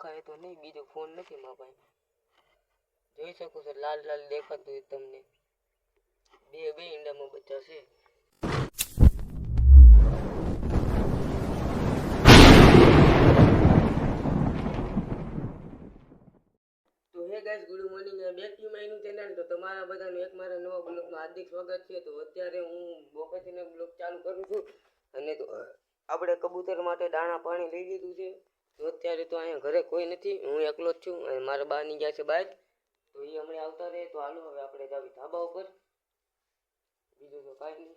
દેખાય તો નહીં, બીજો ફોન નથી મારા પાસે જોઈ શકો છો, લાલ લાલ દેખાતું હોય તમને. બે બે ઈંડામાં બચ્ચા છે. Guys good morning back to my new channel તો તમારા બધાનું એક મારા નવા બ્લોગમાં હાર્દિક સ્વાગત છે. તો અત્યારે હું બપોરથી બ્લોગ ચાલુ કરું છું. અને આપણે કબૂતર માટે દાણા પાણી લઈ લીધું છે. તો અત્યારે તો અહીંયા ઘરે કોઈ નથી. હું એકલો જ છું. અને મારા બા ની ગયા છે બહાર તો એ હમણાં આવતા રહે. તો હાલો, હવે આપણે જાવી ધાબા ઉપર. બીજું તો કાંઈ નહીં.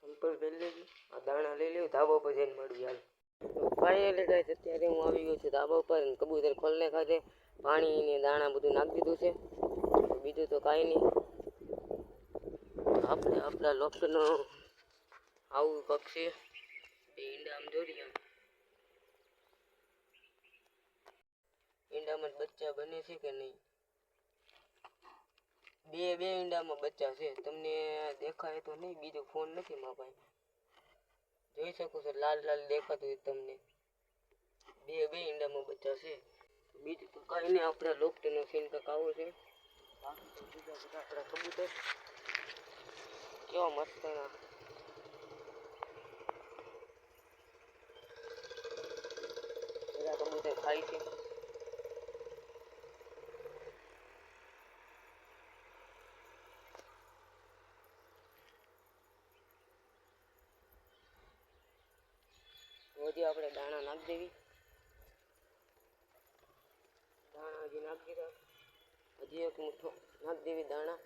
સંપર્ક પહેરી લેજો. આ દાણા લઈ લેવું ધાબા ઉપર જઈને મળવી હાલ. ફાઇનલી ગાઈસ અત્યારે હું આવી ગયો છું ધાબા ઉપર અને કબૂતર ખોલને ખાતે પાણી ને દાણા બધું નાખી દીધું છે. બીજું તો કાંઈ નહીં. આપણે આપણા લોકનો આવું પક્ષી. ઈંડા આમ દોરી આમ ઈંડામાં બચ્ચા બને છે કે નહીં? બે બે ઈંડામાં બચ્ચા છે. તમને દેખાય તો નહીં, બીજો ફોન નથી મારા પાસે જોઈ શકો છો, લાલ લાલ દેખાતું હોય તમને. બે બે ઈંડામાં બચ્ચા છે. બીજું તો કાંઈ નહીં, આપણા લોકટનો સીન કંઈક આવો છે. આપણા કબૂતર. કેવા મસ્ત કબૂતર ખાય છે હજી આપણે દાણા નાખી દેવી. દાણા હજી નાખી દીધા હજી એક મુઠ્ઠો નાખી દેવી દાણા.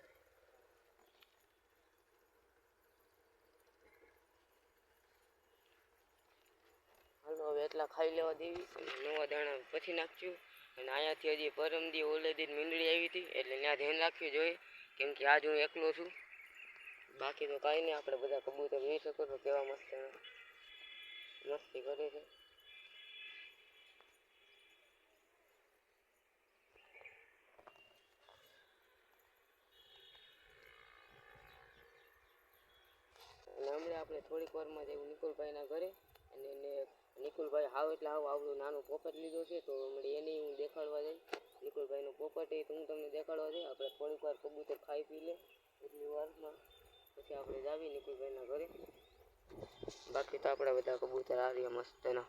હાલો, હવે એટલા ખાઈ લેવા દેવી. નવા દાણા પછી નાખશું. અને અહીંયાથી હજી પરમદી ઓલે દિન મીંડળી આવી હતી, એટલે ત્યાં ધ્યાન રાખવું જોઈએ. કેમ કે આજ હું એકલો છું. બાકી તો કાંઈ નહીં, આપણે બધા કબૂતર જોઈ શકો તો કેવા મસ્ત મસ્તી કરે છે અને હમણાં આપણે થોડીક વારમાં જવું નિકુલભાઈના ઘરે. અને એને નિકુલભાઈ હાવ એટલે હાવ આવડું નાનું પોપટ લીધો છે, તો હમણાં એને હું દેખાડવા જઈ નિકુલભાઈનું પોપટ એ તો હું તમને દેખાડવા જઈ આપણે થોડીક વાર કબૂતર ખાઈ પી લે એટલી વારમાં. પછી આપણે જાવી નિકુલભાઈના ઘરે. બાકી તો આપણા બધા કબૂતર આ રહ્યા મસ્તના.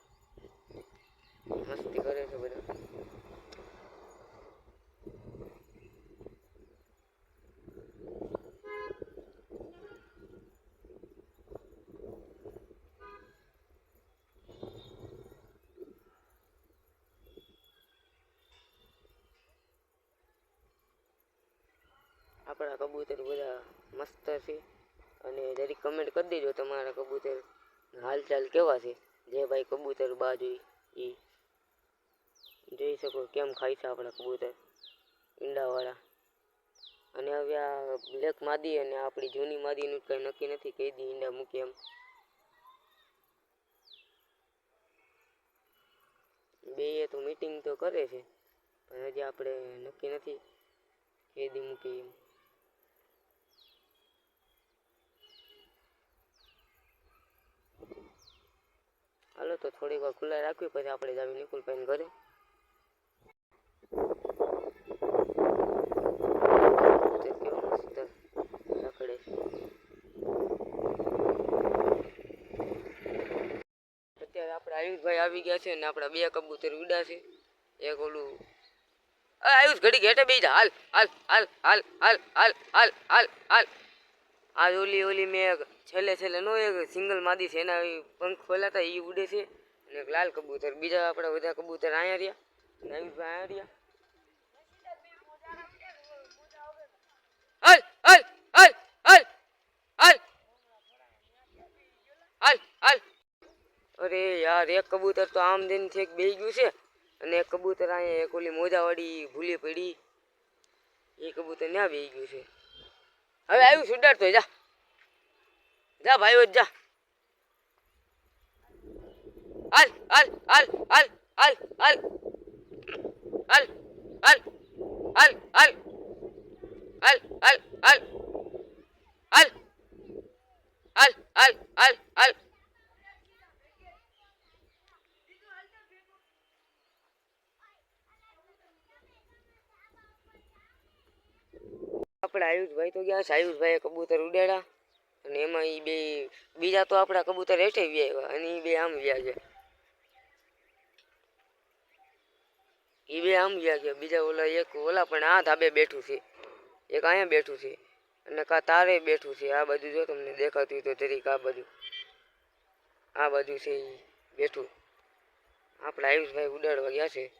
મસ્તી કરે છે બધા. આપણા કબૂતર બધા મસ્ત છે. અને જરીક કમેન્ટ કરી દેજો તમારા કબૂતર હાલચાલ કેવા છે? જે ભાઈ કબૂતર બાજુ એ જોઈ શકો કેમ ખાય છે આપણા કબૂતર ઈંડાવાળા. અને હવે આ બ્લેક માદી અને આપણી જૂની માદીનું કંઈ નક્કી નથી કઈ દી ઈંડા મૂકી એમ. બે તો મીટિંગ તો કરે છે, પણ હજી આપણે નક્કી નથી કેદી મૂકી એમ. હાલો, તો થોડીક વાર ખુલ્લા રાખવી, પછી આપણે જાવી નિકુલભાઈ ઘરે. અત્યારે આપણે આયુષભાઈ આવી ગયા છે અને આપણા બે કબૂતર ઉડા છે. એક ઓલું આયુષ ઘડી ઘેટે જા. હાલ હાલ હાલ હાલ હાલ હાલ હાલ હાલ હાલ. આ ઓલી ઓલી મેં એક છેલ્લે છેલ્લે નો એક સિંગલ માદી છે, એના પંખ ખોલાતા એ ઉડે છે. અને એક લાલ કબૂતર, બીજા આપણા બધા કબૂતર અહીંયા રહ્યા. આયુષભાઈ અહીંયા રહ્યા. હાલ અલ હાલ હાલ હાલ. હાલ હાલ. અરે યાર, એક કબૂતર તો આમ દિન છે બેહી ગયું છે. અને એક કબૂતર અહીંયા એક ઓલી મોજાવાળી ભૂલી પડી. એ કબૂતર ત્યાં બેહી ગયું છે? હવે આવ્યું સુડાડતો જા. જા ભાઈઓ જા. હાલ હાલ હાલ હાલ હાલ હાલ હાલ. હાલ હાલ હાલ હાલ. હાલ હાલ હાલ. હાલ હાલ હાલ હાલ. આપણે આયુષભાઈ તો ગયા છે આયુષભાઈએ કબૂતર ઉડાડ્યા. અને એમાં એ બે, બીજા તો આપણા કબૂતર હેઠે વ્યા અને એ બે આમ વ્યા છે એ બે આમ વ્યા ગયા. બીજા ઓલા એક, ઓલા પણ આ ધાબે બેઠું છે. એક અહીંયા બેઠું છે. અને કા તારે બેઠું છે. આ બાજુ જો તમને દેખાતું હોય તો જરીક આ બાજુ. આ બાજુ છે બેઠું. આપણે આયુષભાઈ ઉડાડવા ગયા છે.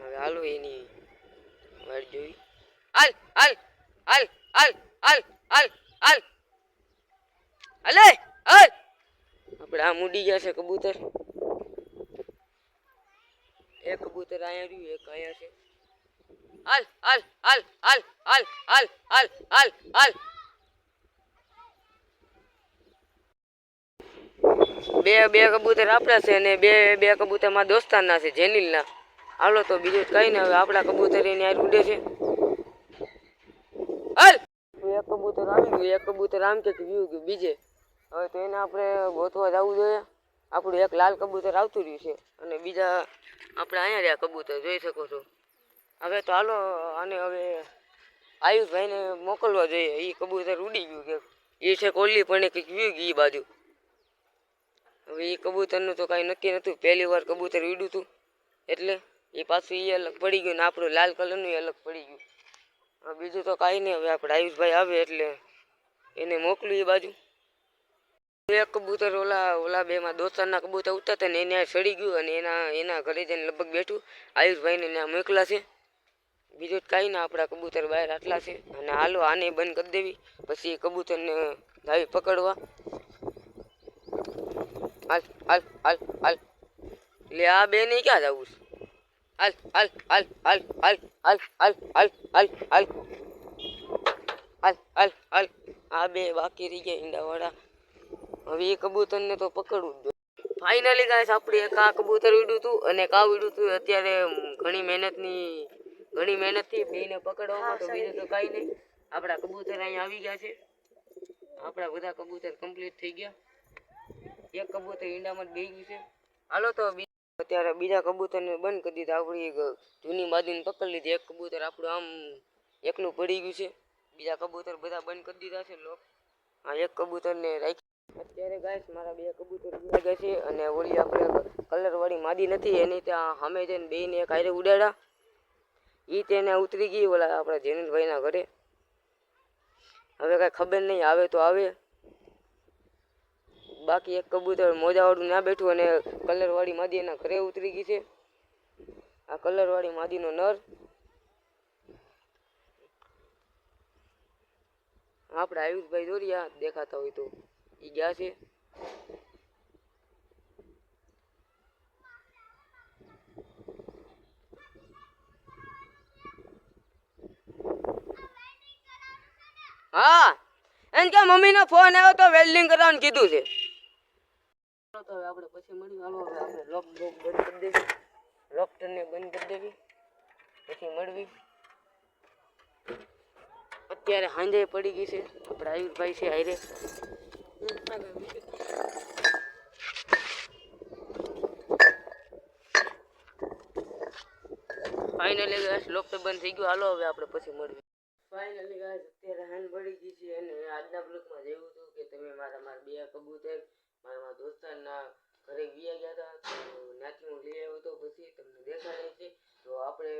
હવે હાલો એની વાટ જોઈ હાલ હાલ હાલ હાલ હાલ હાલ હાલ હાલે હાલ આપણે આમ ઉડી ગયા છે કબૂતર. એક કબૂતર અહીંયા રહ્યું એક અહીંયા છે. હાલ હાલ હાલ હાલ હાલ હાલ હાલ હાલ હાલ બે બે કબૂતર આપણા છે અને બે બે કબૂતરમાં દોસ્તારના છે જેનિલના. હાલો તો બીજું કઈ ને હવે આપણા કબૂતર એની હારે ઉડે છે. હાલ! એક કબૂતર આવી ગયું એક કબૂતર આમ કે વ્યૂ ગયું બીજે. હવે તો એને આપણે ગોતવા જવું જોઈએ. આપણું એક લાલ કબૂતર આવતું રહ્યું છે અને બીજા આપણે અહીંયા રહ્યા કબૂતર, જોઈ શકો છો. હવે તો હાલો, આને હવે આયુષભાઈને મોકલવા જોઈએ. એ કબૂતર ઉડી ગયું કે એ છે કોલી પણ કંઈક વ્યૂ ગઈ એ બાજુ. હવે એ કબૂતરનું તો કાંઈ નક્કી નહોતું પહેલી વાર કબૂતર ઉડ્યું હતું એટલે એ પાછું એ અલગ પડી ગયું ને આપણું લાલ કલરનું એ અલગ પડી ગયું. બીજું તો કાંઈ નહીં, હવે આપણે આયુષભાઈ આવે એટલે એને મોકલું એ બાજુ. એક કબૂતર ઓલા ઓલા બેમાં દોસ્તારના કબૂતર ઉતરતા હતા ને એને સડી ગયું અને એના એના ઘરે જઈને લગભગ બેઠું. આયુષભાઈને ત્યાં મોકલા છે. બીજું કાંઈ ના, આપણા કબૂતર બહાર આટલા છે. અને હાલો, આને બંધ કરી દેવી. પછી એ કબૂતરને લાવી પકડવા. હાલ હાલ હાલ હાલ. લે, આ બે નહીં ક્યાં જવું છે? હાલ હાલ હાલ હાલ હાલ હાલ હાલ હાલ હાલ હાલ હાલ હાલ હાલ આ બે બાકી રહી ગયા ઈંડાવાળા. હવે એ કબૂતરને તો પકડવું જ ફાઇનલી ગાઈસ આપણે એક આ કબૂતર ઉડ્યું હતું અને કા ઉડ્યું હતું અત્યારે ઘણી મહેનતની ઘણી મહેનતથી બેને પકડવામાં તો બીજું તો કાંઈ નહીં. આપણા કબૂતર અહીંયા આવી ગયા છે. આપણા બધા કબૂતર કમ્પ્લીટ થઈ ગયા. એક કબૂતર ઈંડામાં જ બે ગયું છે. હાલો તો અત્યારે બીજા કબૂતરને બંધ કરી દીધા. આપણી જૂની માદીને પકડી લીધી. એક કબૂતર આપણું આમ એકલું પડી ગયું છે. બીજા કબૂતર બધા બંધ કરી દીધા છે લોક. આ એક કબૂતરને રાખી અત્યારે ગાઈસ મારા બે કબૂતર ઉડાઈ ગયા છે અને ઓલી આપણે કલરવાળી માદી નથી. એની ત્યાં સામે જઈને બેને એક હારે ઉડાડ્યા. એ તેને ઉતરી ગઈ ઓલા આપણા જેનિલભાઈના ઘરે. હવે કાંઈ ખબર નહીં આવે તો આવે. બાકી એક કબૂતર મોજાવાળું ના બેઠું અને કલરવાળી માદી એના ઘરે ઉતરી ગઈ છે. આ કલરવાળી માદીનો નર. આપણે આયુષભાઈ દોરિયા દેખાતા હોય તો એ ગયા છે. હા, એમ કે મમ્મીનો ફોન આવ્યો તો વેલ્ડિંગ કરવાનું કીધું છે. અત્યારે સાંજે પડી ગઈ છે. આપણે આયુષભાઈ છે હારે. ફાઇનલી ગાઈસ લોફ્ટર બંધ થઈ ગયું. હાલો હવે આપણે પછી મળવી. ફાઇનલી ગાઈસ અત્યારે હાન પડી ગઈ છે અને આજના બ્લોગમાં જેવું હતું કે તમે મારા મારા બે કબૂતર મારા દોસ્તારના ઘરે વિયા ગયા હતા, તો ત્યાંથી હું લઈ આવ્યો હતો પછી તમને દેખાડે છે. તો આપણે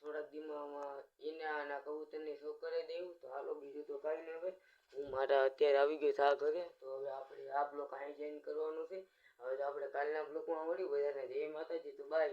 થોડાક દીમાં એના આના કબૂતરને શો કરી દેવું. તો હાલો બીજું તો કાંઈ નહીં હવે. હું મારા અત્યારે આવી ગયો સા ઘરે. તો હવે આપણે આ બ્લોક અહીં જોઈન કરવાનું છે. હવે તો આપણે કાલના બ્લોકમાં મળ્યું. બધાને જય માતાજી, તો બાય